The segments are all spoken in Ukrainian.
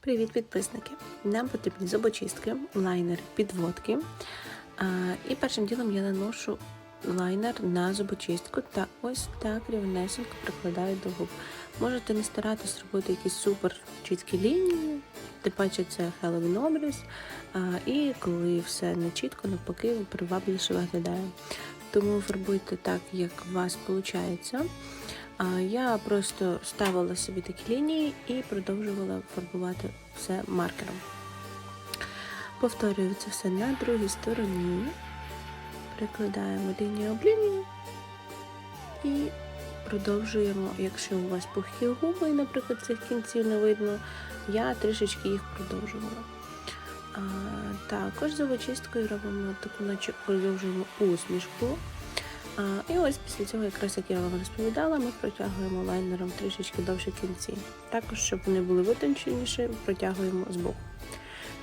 Привіт, підписники! Нам потрібні зубочистки, лайнер, підводки. І першим ділом я наношу лайнер на зубочистку та ось так рівнесенько прикладаю до губ. Можете не старатись робити якісь супер чіткі лінії, тим паче це Halloween обріз. І коли все не чітко, навпаки, привабливіше виглядає. Тому фарбуйте так, як у вас виходить. Я просто ставила собі такі лінії і продовжувала фарбувати все маркером. Повторюю це все на другій стороні. Прикладаємо лінію об лінію і продовжуємо, якщо у вас пухкі губи, наприклад, цих кінців не видно, я трішечки їх продовжувала. А, також за очисткою робимо таку, наче продовжуємо усмішку. А, І ось після цього, якраз як я вам розповідала, ми протягуємо лайнером трішечки довше кінці. Також, щоб вони були витонченіші, протягуємо з боку.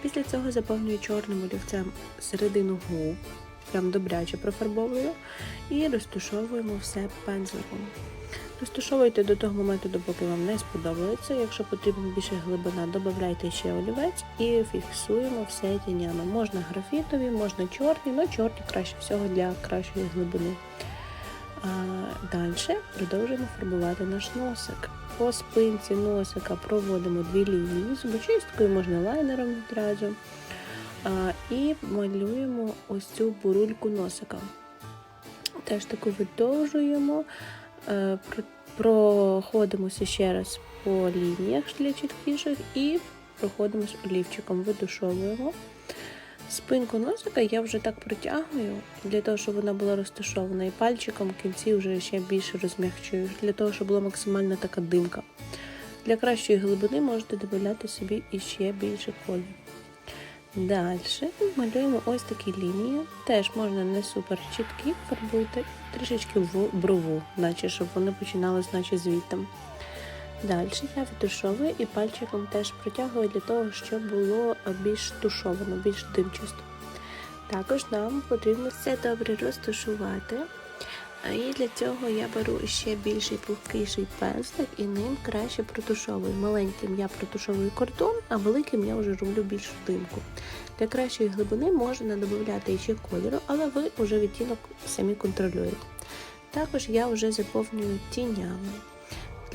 Після цього заповнюю чорним олівцем середину губ, прям добряче профарбовую, і розтушовуємо все пензликом. Розтушовуйте до того моменту, допоки вам не сподобається. Якщо потрібна більше глибина, додайте ще олівець і фіксуємо все тінями. Можна графітові, можна чорні, але чорні краще всього для кращої глибини. А Далі продовжуємо фарбувати наш носик. По спинці носика проводимо дві лінії, зубочисткою можна лайнером відразу. А, І малюємо ось цю бурульку носика. Теж таку видовжуємо, е, проходимося ще раз по лініях для чіткіших і проходимось олівчиком, видушовуємо. Спинку носика я вже так протягую, для того, щоб вона була розташована, і пальчиком кінці вже ще більше розмягчую, для того, щоб була максимально така димка. Для кращої глибини можете додати собі іще більше кольору. Далі малюємо ось такі лінії. Теж можна не супер чіткі, фарбуйте трішечки в брову, наче щоб вони починалися наче звітом. Далі я витушовую і пальчиком теж протягую для того, щоб було більш тушовано, більш димчисто. Також нам потрібно все добре розташувати. А І для цього я беру ще більший пухкіший пензлик і ним краще протушовую. Маленьким я протушовую кордон, а великим я вже роблю більшу димку. Для кращої глибини можна додати ще кольору, але ви вже відтінок самі контролюєте. Також я вже заповнюю тінями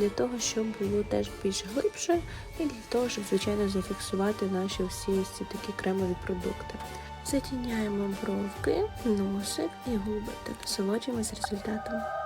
для того, щоб було теж більш глибше, і для того, щоб, звичайно, зафіксувати наші всі ці такі кремові продукти. Затіняємо бровки, носик і губи та насолоджуємось результатом.